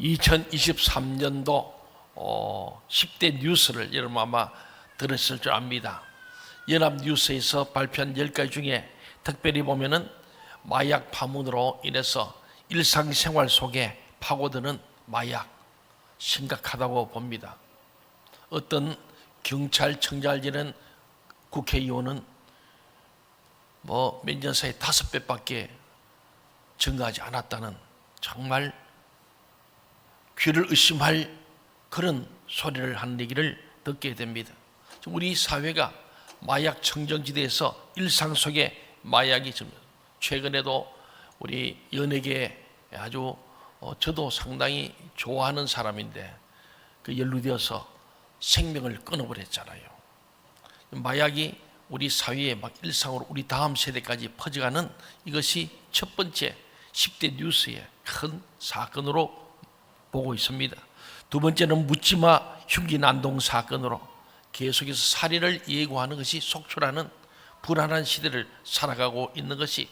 2023년도 어, 10대 뉴스를 여러분 아마 들었을 줄 압니다. 연합뉴스에서 발표한 10가지 중에 특별히 보면은 마약 파문으로 인해서 일상생활 속에 파고드는 마약 심각하다고 봅니다. 어떤 경찰청장을 지낸 국회의원은 뭐 몇 년 사이 다섯 배밖에 증가하지 않았다는 정말 귀를 의심할 그런 소리를 하는 얘기를 듣게 됩니다. 우리 사회가 마약 청정지대에서 일상 속에 마약이 좀 최근에도 우리 연예계 아주 어, 저도 상당히 좋아하는 사람인데 그 연루되어서 생명을 끊어버렸잖아요. 마약이 우리 사회에 막 일상으로 우리 다음 세대까지 퍼져가는 이것이 첫 번째 10대 뉴스의 큰 사건으로 보고 있습니다. 두 번째는 묻지마 흉기 난동 사건으로 계속해서 살인을 예고하는 것이 속출하는 불안한 시대를 살아가고 있는 것이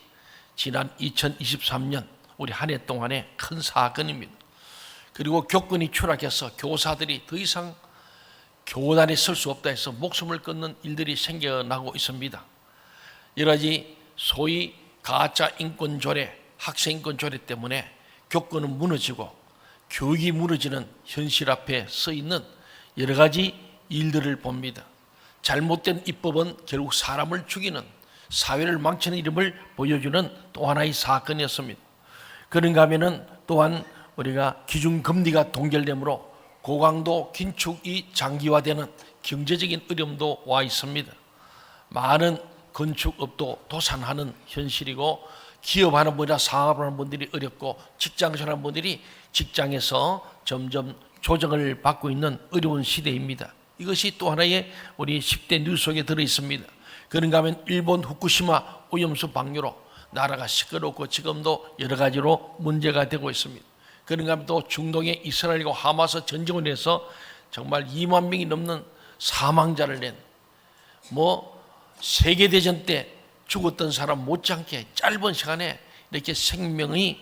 지난 2023년 우리 한 해 동안의 큰 사건입니다. 그리고 교권이 추락해서 교사들이 더 이상 교단에 설 수 없다 해서 목숨을 끊는 일들이 생겨나고 있습니다. 여러 가지 소위 가짜 인권 조례, 학생 인권 조례 때문에 교권은 무너지고 교육이 무너지는 현실 앞에 서 있는 여러 가지 일들을 봅니다. 잘못된 입법은 결국 사람을 죽이는 사회를 망치는 이름을 보여주는 또 하나의 사건이었습니다. 그런가 하면은 또한 우리가 기준금리가 동결되므로 고강도 긴축이 장기화되는 경제적인 어려움도 와 있습니다. 많은 건축업도 도산하는 현실이고 기업하는 분이나 사업하는 분들이 어렵고 직장생활하는 분들이 직장에서 점점 조정을 받고 있는 어려운 시대입니다. 이것이 또 하나의 우리 10대 뉴스 속에 들어 있습니다. 그런가 하면 일본 후쿠시마 오염수 방류로 나라가 시끄럽고 지금도 여러 가지로 문제가 되고 있습니다. 그런가 하면 또 중동의 이스라엘과 하마스 전쟁을 해서 정말 2만 명이 넘는 사망자를 낸 뭐 세계대전 때 죽었던 사람 못지않게 짧은 시간에 이렇게 생명이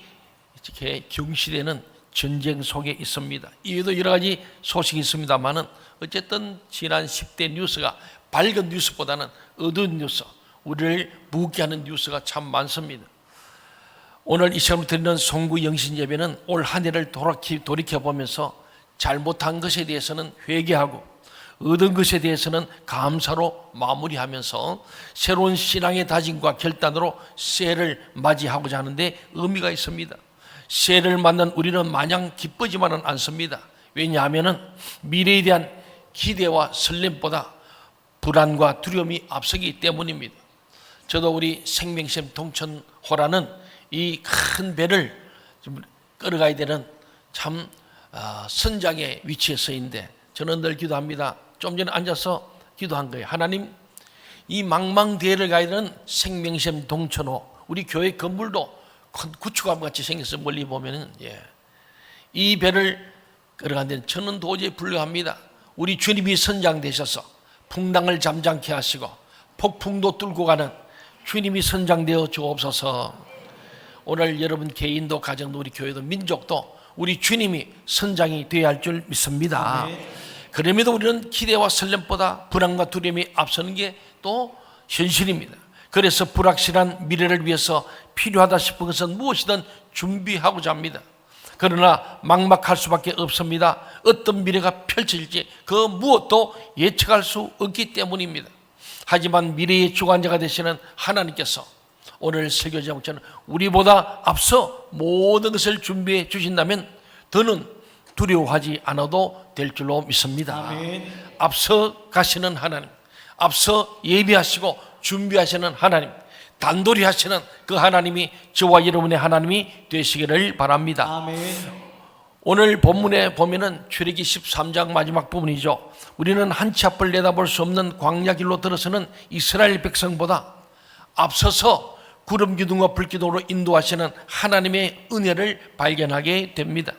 이렇게 경시되는 전쟁 속에 있습니다. 이외에도 여러 가지 소식이 있습니다만은 어쨌든 지난 10대 뉴스가 밝은 뉴스보다는 어두운 뉴스, 우리를 묵게 하는 뉴스가 참 많습니다. 오늘 이 시간을 드리는 송구 영신 예배는 올 한 해를 돌이켜 보면서 잘못한 것에 대해서는 회개하고 얻은 것에 대해서는 감사로 마무리하면서 새로운 신앙의 다짐과 결단으로 새해를 맞이하고자 하는데 의미가 있습니다. 새해를 맞는 우리는 마냥 기쁘지만은 않습니다. 왜냐하면은 미래에 대한 기대와 설렘보다 불안과 두려움이 앞서기 때문입니다. 저도 우리 생명샘 동천호라는 이 큰 배를 좀 끌어가야 되는 참 아, 선장의 위치에 서 있는데 저는 늘 기도합니다. 좀 전에 앉아서 기도한 거예요. 하나님, 이 망망대해를 가야 되는 생명샘 동천호, 우리 교회 건물도 큰 구축함 같이 생겨서 멀리 보면은 예. 이 배를 끌어가는 저는 도저히 불가합니다. 우리 주님이 선장 되셔서 풍랑을 잠잠케 하시고 폭풍도 뚫고 가는 주님이 선장되어 주옵소서. 오늘 여러분 개인도 가정도 우리 교회도 민족도 우리 주님이 선장이 되어야 할 줄 믿습니다. 그럼에도 우리는 기대와 설렘보다 불안과 두려움이 앞서는 게 또 현실입니다. 그래서 불확실한 미래를 위해서 필요하다 싶은 것은 무엇이든 준비하고자 합니다. 그러나 막막할 수밖에 없습니다. 어떤 미래가 펼쳐질지 그 무엇도 예측할 수 없기 때문입니다. 하지만 미래의 주관자가 되시는 하나님께서 오늘 설교 제목처럼 우리보다 앞서 모든 것을 준비해 주신다면 더는 두려워하지 않아도 될 줄로 믿습니다. 아멘. 앞서 가시는 하나님, 앞서 예비하시고 준비하시는 하나님, 단돌이 하시는 그 하나님이 저와 여러분의 하나님이 되시기를 바랍니다. 아멘. 오늘 본문에 보면은 출애기 13장 마지막 부분이죠. 우리는 한치 앞을 내다볼 수 없는 광야 길로 들어서는 이스라엘 백성보다 앞서서 구름 기둥과 불 기둥으로 인도하시는 하나님의 은혜를 발견하게 됩니다.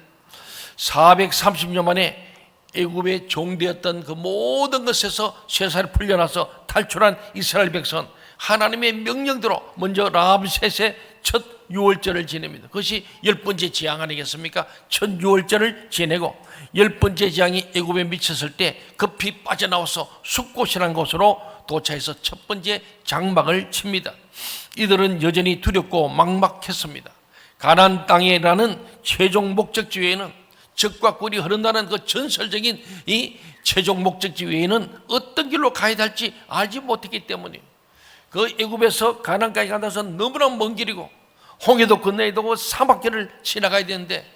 430년 만에 애굽의 종되었던 그 모든 것에서 쇠살을 풀려나서 탈출한 이스라엘 백성은 하나님의 명령대로 먼저 라암셋의 첫 유월절을 지냅니다. 그것이 열 번째 재앙 아니겠습니까? 첫 유월절을 지내고 열 번째 재앙이 애굽에 미쳤을 때 급히 빠져나와서 숲곳이라는 곳으로 도착해서 첫 번째 장막을 칩니다. 이들은 여전히 두렵고 막막했습니다. 가나안 땅이라는 최종 목적지 외에는 적과 꿀이 흐른다는 그 전설적인 이 최종 목적지 외에는 어떤 길로 가야 될지 알지 못했기 때문이에요. 그 애굽에서 가나안까지 간다서 너무나 먼 길이고 홍해도 건너야 되고 사막길을 지나가야 되는데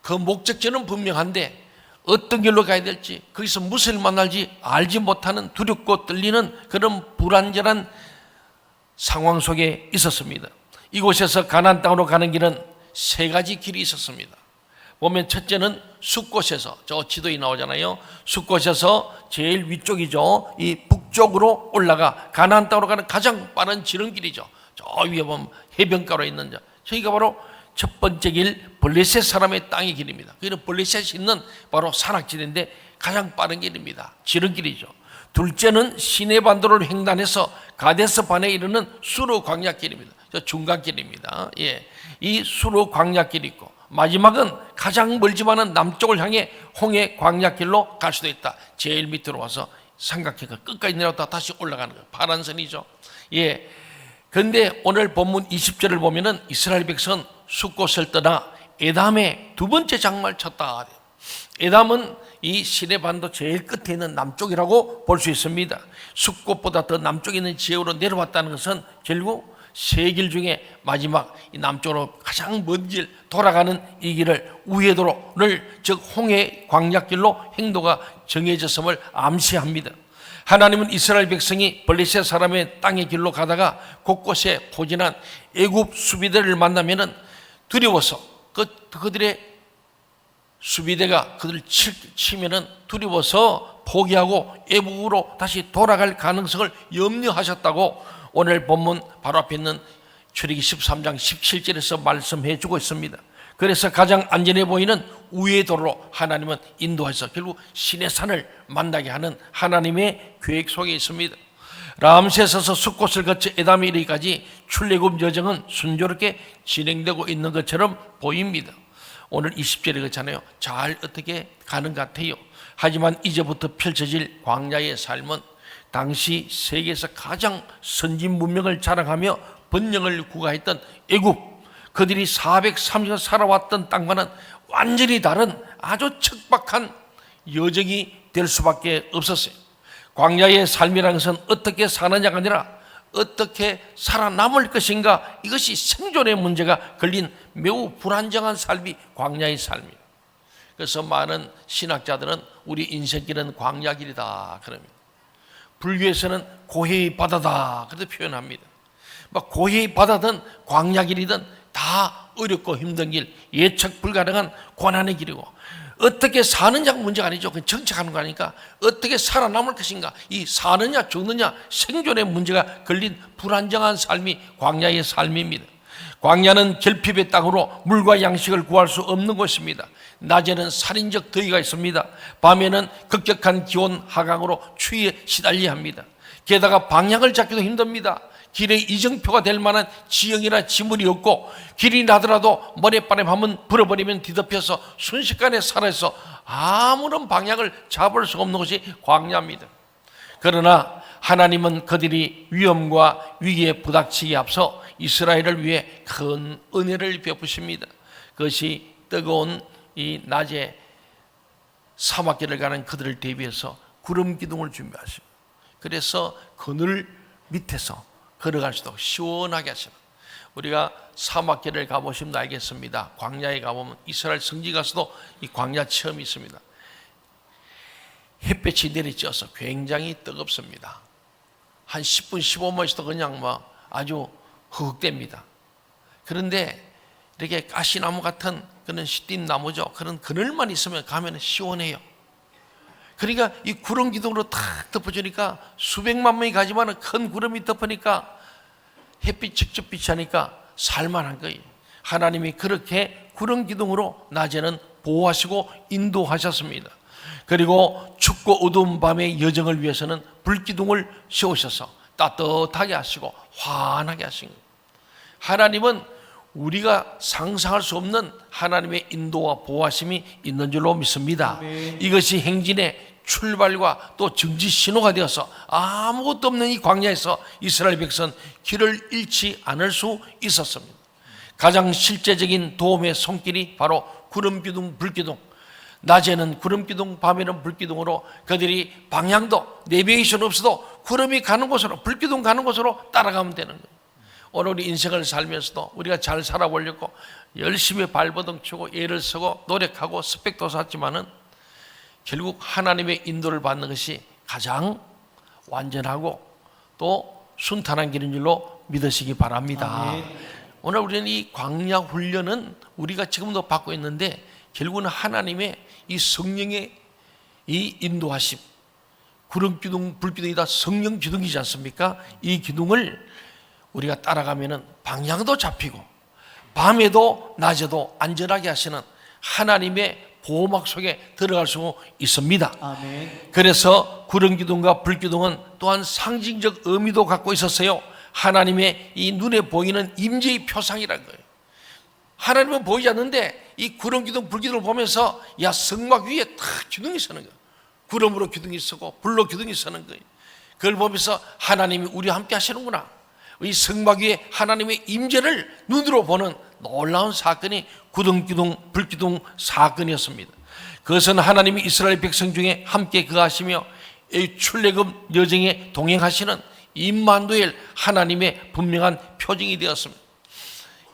그 목적지는 분명한데 어떤 길로 가야 될지 거기서 무엇을 만날지 알지 못하는 두렵고 떨리는 그런 불안전한 상황 속에 있었습니다. 이곳에서 가나안 땅으로 가는 길은 세 가지 길이 있었습니다. 보면 첫째는 숲곳에서 저 지도에 나오잖아요. 숲곳에서 제일 위쪽이죠. 이 북쪽으로 올라가 가나안 땅으로 가는 가장 빠른 지름길이죠. 저 위에 보면 해변가로 있는 저 저희가 바로 첫 번째 길 블레셋 사람의 땅의 길입니다. 그는 블레셋이 있는 바로 산악지대인데 가장 빠른 길입니다. 지름길이죠. 둘째는 시내 반도를 횡단해서 가데스 반에 이르는 수로 광야길입니다. 저 중간길입니다. 예, 이 수로 광야길이 있고 마지막은 가장 멀지만은 남쪽을 향해 홍해 광야길로 갈 수도 있다. 제일 밑으로 와서 삼각형을 끝까지 내려왔다 다시 올라가는 거예요. 파란 선이죠. 예. 그런데 오늘 본문 20절을 보면은 이스라엘 백성은 숲곳을 떠나 에담의 두 번째 장마를 쳤다. 에담은 이 시내 반도 제일 끝에 있는 남쪽이라고 볼 수 있습니다. 숲곳보다 더 남쪽에 있는 지역으로 내려왔다는 것은 결국 세 길 중에 마지막 이 남쪽으로 가장 먼 길 돌아가는 이 길을 우회도로를 즉 홍해 광약길로 행도가 정해졌음을 암시합니다. 하나님은 이스라엘 백성이 블레셋 사람의 땅의 길로 가다가 곳곳에 포진한 애굽 수비대를 만나면은 두려워서 그 그들의 수비대가 그들 칠, 치면은 두려워서 포기하고 애국으로 다시 돌아갈 가능성을 염려하셨다고 오늘 본문 바로 앞에 있는 출애기 13장 17절에서 말씀해 주고 있습니다. 그래서 가장 안전해 보이는 우회 도로 하나님은 인도해서 결국 신의 산을 만나게 하는 하나님의 계획 속에 있습니다. 라암셋에서 숲곳을 거쳐 에담에 이르기까지 출애굽 여정은 순조롭게 진행되고 있는 것처럼 보입니다. 오늘 20절에 그렇잖아요. 잘 어떻게 가는 것 같아요. 하지만 이제부터 펼쳐질 광야의 삶은 당시 세계에서 가장 선진 문명을 자랑하며 번영을 구가했던 애굽 그들이 430년 살아왔던 땅과는 완전히 다른 아주 척박한 여정이 될 수밖에 없었어요. 광야의 삶이라는 것은 어떻게 사느냐가 아니라 어떻게 살아남을 것인가 이것이 생존의 문제가 걸린 매우 불안정한 삶이 광야의 삶이에요. 그래서 많은 신학자들은 우리 인생길은 광야길이다 그럽니다. 불교에서는 고해의 바다다 그렇게 표현합니다. 막 고해의 바다든 광야길이든 다 어렵고 힘든 길, 예측 불가능한 고난의 길이고 어떻게 사느냐가 문제가 아니죠. 그 정착하는 거 아니까 어떻게 살아남을 것인가. 이 사느냐 죽느냐 생존의 문제가 걸린 불안정한 삶이 광야의 삶입니다. 광야는 결핍의 땅으로 물과 양식을 구할 수 없는 곳입니다. 낮에는 살인적 더위가 있습니다. 밤에는 급격한 기온 하강으로 추위에 시달려야 합니다. 게다가 방향을 잡기도 힘듭니다. 길에 이정표가 될 만한 지형이나 지물이 없고 길이 나더라도 모래바람 한번 불어버리면 뒤덮여서 순식간에 사라져서 아무런 방향을 잡을 수 없는 것이 광야입니다. 그러나 하나님은 그들이 위험과 위기에 부닥치기 앞서 이스라엘을 위해 큰 은혜를 베푸십니다. 그것이 뜨거운 이 낮에 사막길을 가는 그들을 대비해서 구름 기둥을 준비하십니다. 그래서 그늘 밑에서 걸어갈 수도 시원하게 하시는 우리가 사막길을 가보시면 알겠습니다. 광야에 가보면 이스라엘 성지 가서도 이 광야 체험이 있습니다. 햇볕이 내리쬐어서 굉장히 뜨겁습니다. 한 10분, 15분 있어도 그냥 뭐 아주 흑흑됩니다. 그런데 이렇게 가시나무 같은 그런 시딘 나무죠. 그런 그늘만 있으면 가면 시원해요. 그러니까 이 구름 기둥으로 탁 덮어주니까 수백만 명이 가지만 큰 구름이 덮으니까 햇빛 직접 비치하니까 살만한 거예요. 하나님이 그렇게 구름 기둥으로 낮에는 보호하시고 인도하셨습니다. 그리고 춥고 어두운 밤의 여정을 위해서는 불기둥을 세우셔서 따뜻하게 하시고 환하게 하신 거예요. 하나님은 우리가 상상할 수 없는 하나님의 인도와 보호하심이 있는 줄로 믿습니다. 아멘. 이것이 행진의 출발과 또 정지 신호가 되어서 아무것도 없는 이 광야에서 이스라엘 백성 길을 잃지 않을 수 있었습니다. 가장 실제적인 도움의 손길이 바로 구름 기둥, 불 기둥. 낮에는 구름 기둥, 밤에는 불 기둥으로 그들이 방향도 내비게이션 없어도 구름이 가는 곳으로 불 기둥 가는 곳으로 따라가면 되는 거예요. 오늘 우리 인생을 살면서도 우리가 잘 살아보려고 열심히 발버둥 치고 애를 쓰고 노력하고 스펙도 쌓지만은 결국 하나님의 인도를 받는 것이 가장 완전하고 또 순탄한 길인 줄로 믿으시기 바랍니다. 아멘. 오늘 우리는 이 광야 훈련은 우리가 지금도 받고 있는데 결국은 하나님의 이 성령의 이 인도하심 구름 기둥 불 기둥이 다 성령 기둥이지 않습니까? 이 기둥을 우리가 따라가면은 방향도 잡히고 밤에도 낮에도 안전하게 하시는 하나님의 보호막 속에 들어갈 수 있습니다. 아멘. 그래서 구름 기둥과 불 기둥은 또한 상징적 의미도 갖고 있었어요. 하나님의 이 눈에 보이는 임재의 표상이라는 거예요. 하나님은 보이지 않는데 이 구름 기둥, 불 기둥을 보면서 야 성막 위에 탁 기둥이 서는 거예요. 구름으로 기둥이 서고 불로 기둥이 서는 거예요. 그걸 보면서 하나님이 우리와 함께 하시는구나. 이 성막 위에 하나님의 임재를 눈으로 보는 놀라운 사건이 구름 기둥, 불 기둥 사건이었습니다. 그것은 하나님이 이스라엘 백성 중에 함께 거하시며 이 출애굽 여정에 동행하시는 임만두엘 하나님의 분명한 표징이 되었습니다.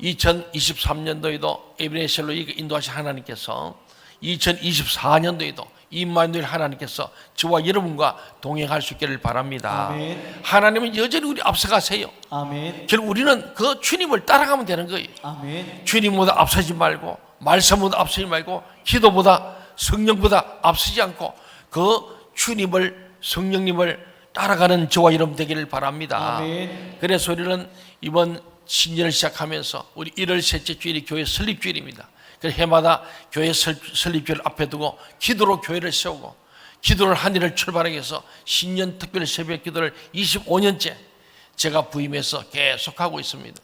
2023년도에도 에브네셀로 인도하신 하나님께서 2024년도에도 임마누엘 하나님께서 저와 여러분과 동행할 수 있기를 바랍니다. 아멘. 하나님은 여전히 우리 앞서가세요. 아멘. 결국 우리는 그 주님을 따라가면 되는 거예요. 아멘. 주님보다 앞서지 말고 말씀보다 앞서지 말고 기도보다 성령보다 앞서지 않고 그 주님을 성령님을 따라가는 저와 여러분 되기를 바랍니다. 아멘. 그래서 우리는 이번 신년을 시작하면서 우리 1월 셋째 주일이 교회 설립 주일입니다. 그래서 해마다 교회 설- 설립주일 앞에 두고 기도로 교회를 세우고 기도를 한 일을 출발하기 위해서 신년 특별 새벽 기도를 25년째 제가 부임해서 계속하고 있습니다.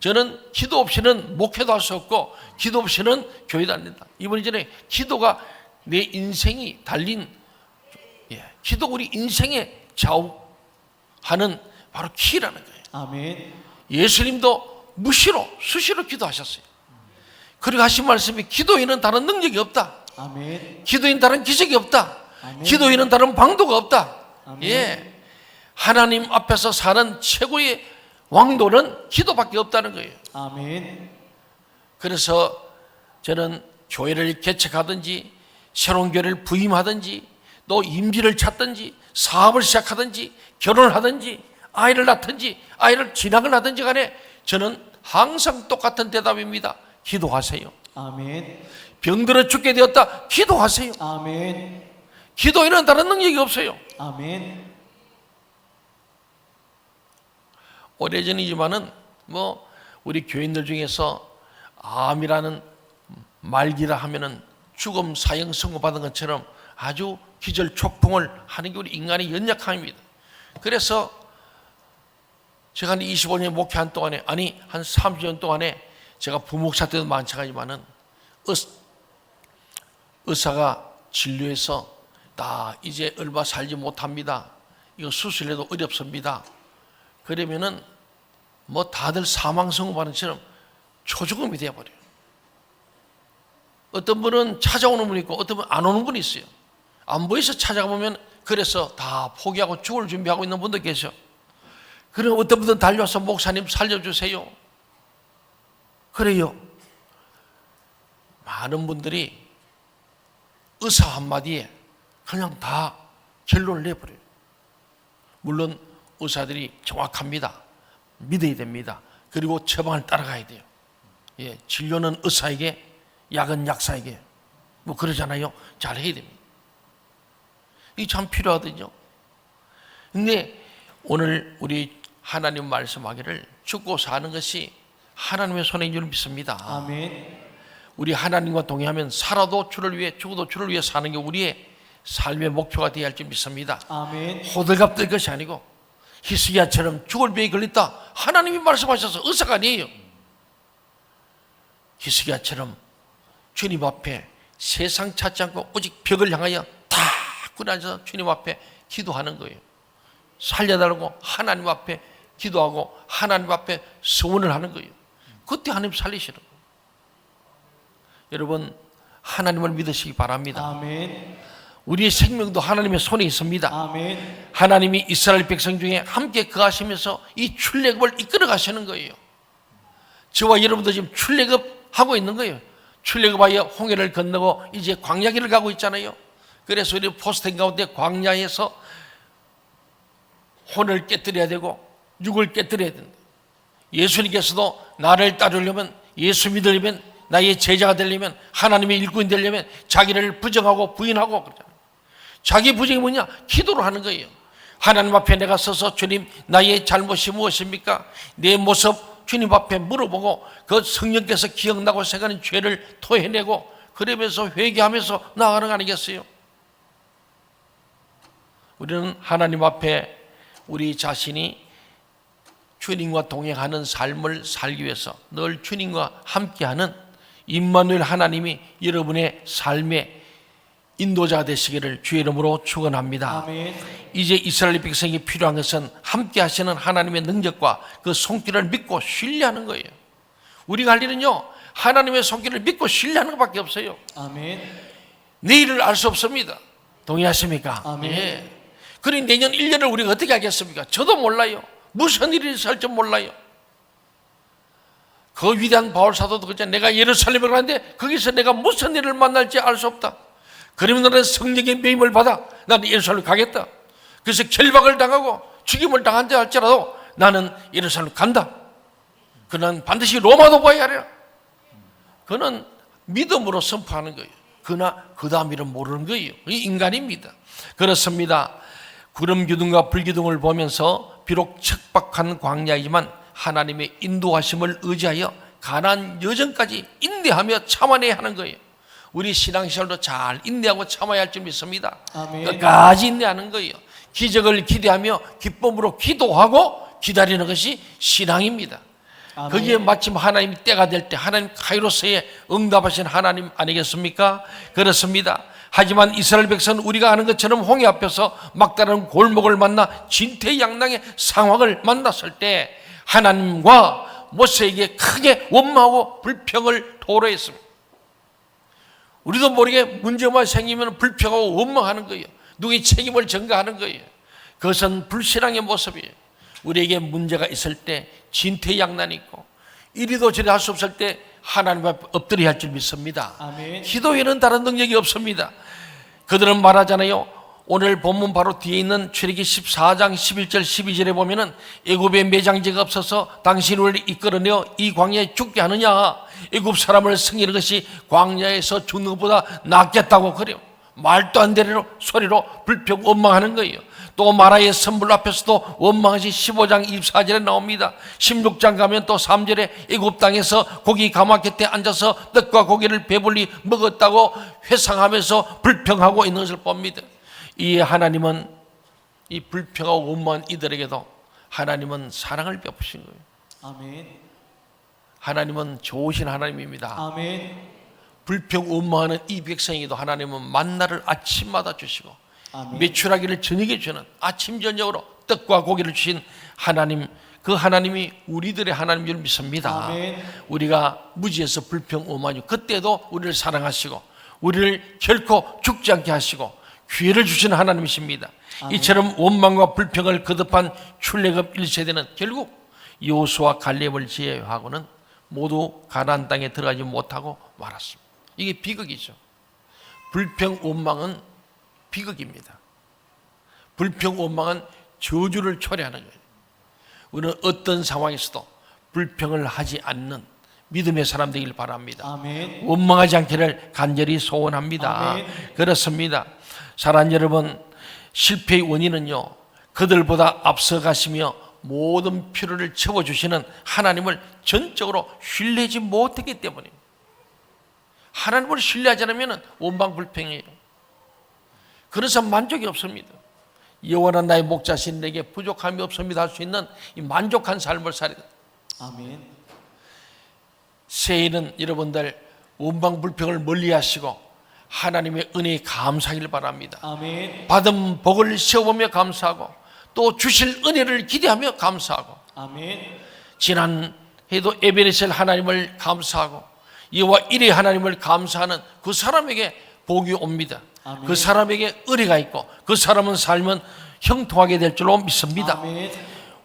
저는 기도 없이는 목회도 할 수 없고 기도 없이는 교회도 안 된다. 이번 전에 기도가 내 인생이 달린 예, 기도 우리 인생의 좌우하는 바로 키라는 거예요. 아멘. 예수님도 무시로 수시로 기도하셨어요. 그리고 하신 말씀이 기도에는 다른 능력이 없다. 아멘. 기도에는 다른 기적이 없다. 아멘. 기도에는 다른 방도가 없다. 아멘. 예. 하나님 앞에서 사는 최고의 왕도는 기도밖에 없다는 거예요. 아멘. 그래서 저는 교회를 개척하든지 새로운 교회를 부임하든지 또 임지를 찾든지 사업을 시작하든지 결혼을 하든지 아이를 낳든지 아이를 진학을 하든지 간에 저는 항상 똑같은 대답입니다. 기도하세요. 아멘. 병들어 죽게 되었다. 기도하세요. 아멘. 기도에는 다른 능력이 없어요. 아멘. 오래전이지만은 뭐 우리 교인들 중에서 암이라는 말기라 하면은 죽음 사형 선고 받은 것처럼 아주 기절 촉풍을 하는 게 우리 인간의 연약함입니다. 그래서 제가 한 25년 목회한 동안에 아니 한 30년 동안에 제가 부목사 때도 마찬가지지만은 의- 의사가 진료해서 나 이제 얼마 살지 못합니다. 이거 수술해도 어렵습니다. 그러면은 뭐 다들 사망 선고받는 처럼 초죽음이 되어버려요. 어떤 분은 찾아오는 분이 있고 어떤 분은 안 오는 분이 있어요. 안 보여서 찾아가보면 그래서 다 포기하고 죽을 준비하고 있는 분도 계셔. 그럼 어떤 분은 달려와서 목사님 살려주세요. 그래요. 많은 분들이 의사 한마디에 그냥 다 결론을 내버려요. 물론 의사들이 정확합니다. 믿어야 됩니다. 그리고 처방을 따라가야 돼요. 예, 진료는 의사에게, 약은 약사에게. 뭐 그러잖아요. 잘 해야 됩니다. 이게 참 필요하거든요. 근데 오늘 우리 하나님 말씀하기를 죽고 사는 것이 하나님의 손에 있는 줄 믿습니다. 아멘. 우리 하나님과 동행하면 살아도 주를 위해 죽어도 주를 위해 사는 게 우리의 삶의 목표가 되어야 할 줄 믿습니다. 아멘. 호들갑 떨 것이 아니고 히스기야처럼 죽을 병이 걸렸다. 하나님이 말씀하셔서 의사가 아니에요. 히스기야처럼 주님 앞에 세상 찾지 않고 오직 벽을 향하여 다 꾸려앉아서 주님 앞에 기도하는 거예요. 살려달라고 하나님 앞에 기도하고 하나님 앞에 소원을 하는 거예요. 그때 하나님 살리시는 거예요. 여러분 하나님을 믿으시기 바랍니다. 아멘. 우리의 생명도 하나님의 손에 있습니다. 아멘. 하나님이 이스라엘 백성 중에 함께 거하시면서 이 출애굽을 이끌어 가시는 거예요. 저와 여러분도 지금 출애굽 하고 있는 거예요. 출애굽하여 홍해를 건너고 이제 광야길을 가고 있잖아요. 그래서 우리 포스팅 가운데 광야에서 혼을 깨뜨려야 되고 육을 깨뜨려야 된다. 예수님께서도 나를 따르려면 예수 믿으려면 나의 제자가 되려면 하나님의 일꾼이 되려면 자기를 부정하고 부인하고 그러잖아요. 자기 부정이 뭐냐? 기도를 하는 거예요. 하나님 앞에 내가 서서 주님 나의 잘못이 무엇입니까? 내 모습 주님 앞에 물어보고 그 성령께서 기억나고 생각하는 죄를 토해내고 그러면서 회개하면서 나아가는 거 아니겠어요? 우리는 하나님 앞에 우리 자신이 주님과 동행하는 삶을 살기 위해서 늘 주님과 함께하는 임마누엘 하나님이 여러분의 삶의 인도자 되시기를 주의 이름으로 축원합니다. 이제 이스라엘 백성이 필요한 것은 함께 하시는 하나님의 능력과 그 손길을 믿고 신뢰하는 거예요. 우리가 할 일은요. 하나님의 손길을 믿고 신뢰하는 것밖에 없어요. 아멘. 내일을 알 수 없습니다. 동의하십니까? 아멘. 예. 그러니 내년 1년을 우리가 어떻게 하겠습니까? 저도 몰라요. 무슨 일이 있을지 몰라요. 그 위대한 바울 사도도 그죠 내가 예루살렘에 가는데 거기서 내가 무슨 일을 만날지 알 수 없다. 그러면 나는 성령의 매임을 받아 나는 예루살렘 가겠다. 그래서 결박을 당하고 죽임을 당한다 할지라도 나는 예루살렘 간다. 그는 반드시 로마도 봐야 하리라. 그는 믿음으로 선포하는 거예요. 그러나 그 다음 일은 모르는 거예요. 이 인간입니다. 그렇습니다. 구름 기둥과 불 기둥을 보면서 비록 척박한 광야이지만 하나님의 인도하심을 의지하여 가난 여정까지 인내하며 참아내야 하는 거예요. 우리 신앙생활도 잘 인내하고 참아야 할 줄 믿습니다. 아멘. 끝까지 인내하는 거예요. 기적을 기대하며 기쁨으로 기도하고 기다리는 것이 신앙입니다. 아멘. 거기에 마침 하나님 때가 될 때 하나님 카이로스에 응답하신 하나님 아니겠습니까? 그렇습니다. 하지만 이스라엘 백성은 우리가 아는 것처럼 홍해 앞에서 막다른 골목을 만나 진퇴양난의 상황을 만났을 때 하나님과 모세에게 크게 원망하고 불평을 토로했습니다. 우리도 모르게 문제만 생기면 불평하고 원망하는 거예요. 누구의 책임을 전가하는 거예요. 그것은 불신앙의 모습이에요. 우리에게 문제가 있을 때 진퇴양난이 있고 이리도 저리 할 수 없을 때 하나님 앞에 엎드려야 할 줄 믿습니다. 아멘. 기도에는 다른 능력이 없습니다. 그들은 말하잖아요. 오늘 본문 바로 뒤에 있는 출애기 14장 11절 12절에 보면은 애굽에 매장지가 없어서 당신을 이끌어내어 이 광야에 죽게 하느냐 애굽 사람을 승리하는 것이 광야에서 죽는 것보다 낫겠다고 그래요. 말도 안 되는 소리로 불평 원망하는 거예요. 또 마라의 선불 앞에서도 원망하시 15장 24절에 나옵니다. 16장 가면 또 3절에 애굽 땅에서 고기 가마 곁에 앉아서 떡과 고기를 배불리 먹었다고 회상하면서 불평하고 있는 것을 봅니다. 이 하나님은 이 불평하고 원망한 이들에게도 하나님은 사랑을 베푸신 거예요. 아멘. 하나님은 좋으신 하나님입니다. 아멘. 불평 원망하는 이 백성에게도 하나님은 만나를 아침마다 주시고. 매출하기를 저녁에 주는 아침 저녁으로 떡과 고기를 주신 하나님 그 하나님이 우리들의 하나님인 줄 믿습니다. 아멘. 우리가 무지에서 불평 오만이 그때도 우리를 사랑하시고 우리를 결코 죽지 않게 하시고 기회를 주시는 하나님이십니다. 아멘. 이처럼 원망과 불평을 거듭한 출애굽 1세대는 결국 여호수아 갈렙을 제외하고는 모두 가나안 땅에 들어가지 못하고 말았습니다. 이게 비극이죠. 불평 원망은 비극입니다. 불평 원망은 저주를 초래하는 거예요. 우리는 어떤 상황에서도 불평을 하지 않는 믿음의 사람 되길 바랍니다. 아멘. 원망하지 않기를 간절히 소원합니다. 아멘. 그렇습니다. 사랑 여러분, 실패의 원인은요, 그들보다 앞서가시며 모든 필요를 채워주시는 하나님을 전적으로 신뢰하지 못했기 때문입니다. 하나님을 신뢰하지 않으면 원방불평이에요. 그래서 만족이 없습니다. 영원한 나의 목자신 내게 부족함이 없습니다 할 수 있는 이 만족한 삶을 살이 아멘. 새해에는 여러분들 원방 불평을 멀리하시고 하나님의 은혜에 감사하길 바랍니다. 아멘. 받은 복을 세워보며 감사하고 또 주실 은혜를 기대하며 감사하고 아멘. 지난 해도 에베네셀 하나님을 감사하고 이와 일의 하나님을 감사하는 그 사람에게 복이 옵니다. 아멘. 그 사람에게 은혜가 있고 그 사람은 살면 형통하게 될 줄로 믿습니다. 아멘.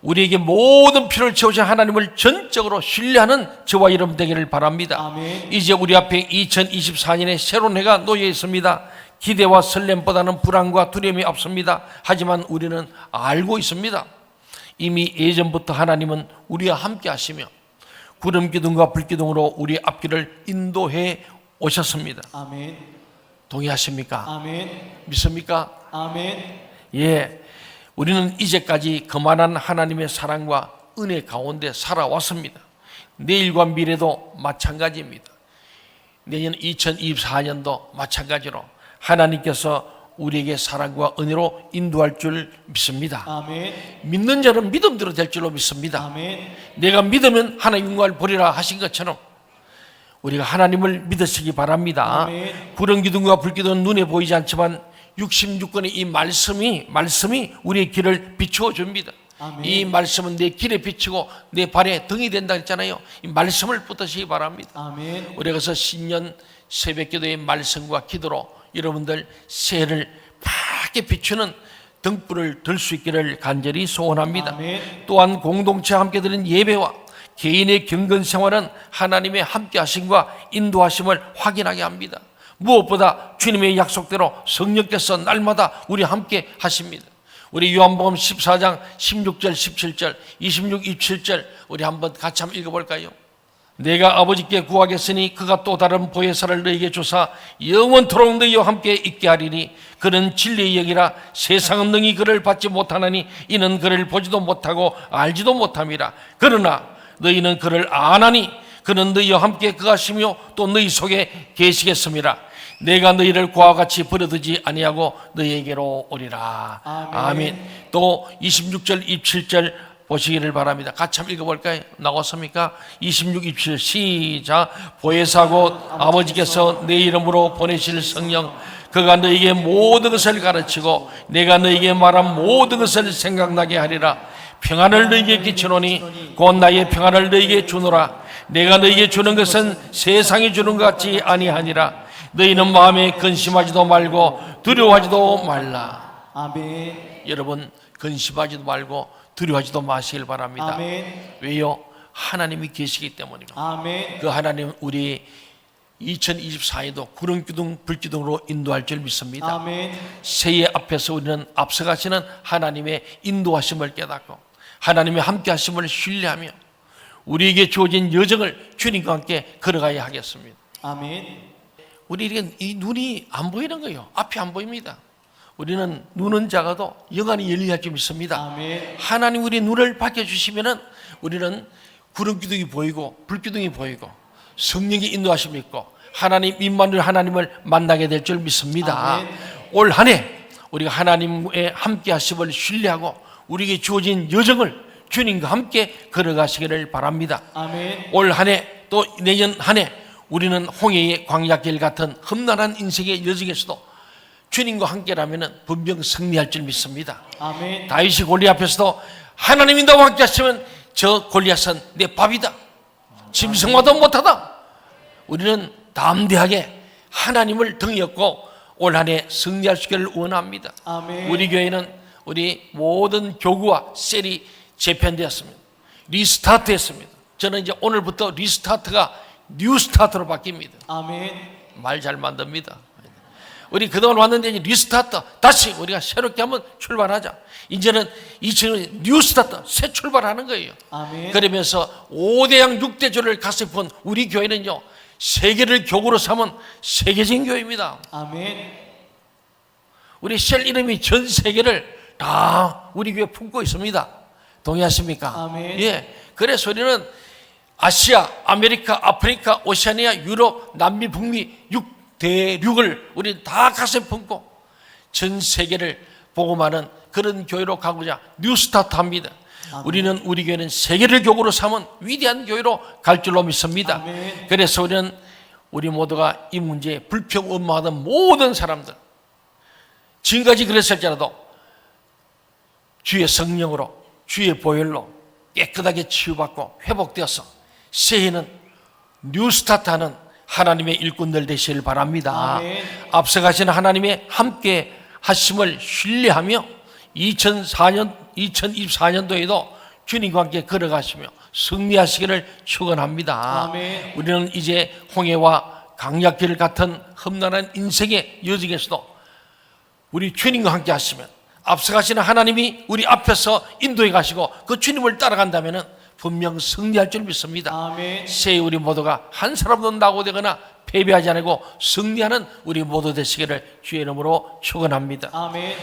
우리에게 모든 필요를 채우신 하나님을 전적으로 신뢰하는 저와 여러분 되기를 바랍니다. 아멘. 이제 우리 앞에 2024년의 새로운 해가 놓여 있습니다. 기대와 설렘보다는 불안과 두려움이 앞섭니다. 하지만 우리는 알고 있습니다. 이미 예전부터 하나님은 우리와 함께 하시며 구름 기둥과 불 기둥으로 우리 앞길을 인도해 오셨습니다. 아멘. 동의하십니까? 아멘. 믿습니까? 아멘. 예. 우리는 이제까지 그만한 하나님의 사랑과 은혜 가운데 살아왔습니다. 내일과 미래도 마찬가지입니다. 내년 2024년도 마찬가지로 하나님께서 우리에게 사랑과 은혜로 인도할 줄 믿습니다. 아멘. 믿는 자는 믿음대로 될 줄로 믿습니다. 아멘. 내가 믿으면 하나님 영광을 보리라 하신 것처럼 우리가 하나님을 믿으시기 바랍니다. 구름 기둥과 불 기둥은 눈에 보이지 않지만 66권의 이 말씀이 말씀이 우리의 길을 비추어 줍니다. 아멘. 이 말씀은 내 길에 비추고 내 발에 등이 된다 했잖아요. 이 말씀을 붙드시기 바랍니다. 아멘. 우리가 그래서 신년 새벽기도의 말씀과 기도로 여러분들 새해를 밝게 비추는 등불을 들 수 있기를 간절히 소원합니다. 아멘. 또한 공동체 함께 드린 예배와 개인의 경건 생활은 하나님의 함께 하심과 인도하심을 확인하게 합니다. 무엇보다 주님의 약속대로 성령께서 날마다 우리 함께 하십니다. 우리 요한복음 14장 16절, 17절, 26, 27절 우리 한번 같이 한번 읽어 볼까요? 내가 아버지께 구하겠으니 그가 또 다른 보혜사를 너에게 주사 영원토록 너희와 함께 있게 하리니 그는 진리의 영이라 세상은 능히 그를 받지 못하나니 이는 그를 보지도 못하고 알지도 못함이라 그러나 너희는 그를 아나니 그는 너희와 함께 그가시며 또 너희 속에 계시겠습니다 내가 너희를 그와 같이 버려두지 아니하고 너희에게로 오리라 아멘. 또 26절 27절 보시기를 바랍니다. 같이 한번 읽어볼까요? 나왔습니까? 26, 27 시작 보혜사 곧 아버지께서 내 이름으로 보내실 성령 그가 너에게 모든 것을 가르치고 내가 너에게 말한 모든 것을 생각나게 하리라 평안을 너에게 끼치노니 곧 나의 평안을 너에게 주노라 내가 너에게 주는 것은 세상이 주는 것 같지 아니하니라 너희는 마음에 근심하지도 말고 두려워하지도 말라 아멘. 여러분 근심하지도 말고 두려워하지도 마시길 바랍니다. 아멘. 왜요? 하나님이 계시기 때문입니다. 아멘. 그 하나님 우리 2024에도 구름 기둥 불 기둥으로 인도할 줄 믿습니다. 아멘. 새해 앞에서 우리는 앞서가시는 하나님의 인도하심을 깨닫고 하나님의 함께 하심을 신뢰하며 우리에게 주어진 여정을 주님과 함께 걸어가야 하겠습니다. 아멘. 우리에게 이 눈이 안 보이는 거예요. 앞이 안 보입니다. 우리는 눈은 작아도 영안이 열려야 줄 믿습니다. 아멘. 하나님 우리 눈을 밝혀주시면은 우리는 구름 기둥이 보이고 불 기둥이 보이고 성령의 인도하심이 있고 하나님 임마누엘 하나님을 만나게 될 줄 믿습니다. 아멘. 올 한해 우리가 하나님의 함께 하심을 신뢰하고 우리에게 주어진 여정을 주님과 함께 걸어가시기를 바랍니다. 아멘. 올 한 해 또 내년 한 해 우리는 홍해의 광야길 같은 험난한 인생의 여정에서도 주님과 함께라면 분명 승리할 줄 믿습니다. 아멘. 다윗이 골리앗 앞에서도 하나님이 나와 함께 하시면 저 골리앗은 내 밥이다. 짐승마도 못하다. 우리는 담대하게 하나님을 등이었고 올 한해 승리할 수 있기를 원합니다. 아멘. 우리 교회는 우리 모든 교구와 셀이 재편되었습니다. 리스타트했습니다. 저는 이제 오늘부터 리스타트가 뉴스타트로 바뀝니다. 아멘. 말 잘 만듭니다. 우리 그동안 왔는데 이제 리스타트 다시 우리가 새롭게 한번 출발하자. 이제는 2000년 뉴스타트 새 출발하는 거예요. 아멘. 그러면서 5대양 6대조를 가슴 푼 우리 교회는요. 세계를 교구로 삼은 세계적인 교회입니다. 아멘. 우리 셀 이름이 전 세계를 다 우리 교회 품고 있습니다. 동의하십니까? 아멘. 예. 그래서 우리는 아시아, 아메리카, 아프리카, 오세아니아, 유럽, 남미, 북미 6대륙을 우리 다 가슴에 품고 전 세계를 복음하는 그런 교회로 가고자 뉴스타트 합니다. 우리는 우리 교회는 세계를 교구로 삼은 위대한 교회로 갈 줄로 믿습니다. 아멘. 그래서 우리는 우리 모두가 이 문제에 불평 원망하던 모든 사람들 지금까지 그랬을지라도 주의 성령으로 주의 보혈로 깨끗하게 치유받고 회복되어서 새해는 뉴스타트하는 하나님의 일꾼들 되시길 바랍니다. 아멘. 앞서가시는 하나님의 함께 하심을 신뢰하며 2004년 2024년도에도 주님과 함께 걸어가시며 승리하시기를 축원합니다. 우리는 이제 홍해와 강약길 같은 험난한 인생의 여정에서도 우리 주님과 함께 하시면 앞서가시는 하나님이 우리 앞에서 인도해 가시고 그 주님을 따라간다면 분명 승리할 줄 믿습니다. 아멘. 새해 우리 모두가 한 사람도 낙오되거나 패배하지 않고 승리하는 우리 모두 되시기를 주의 이름으로 축원합니다. 아멘.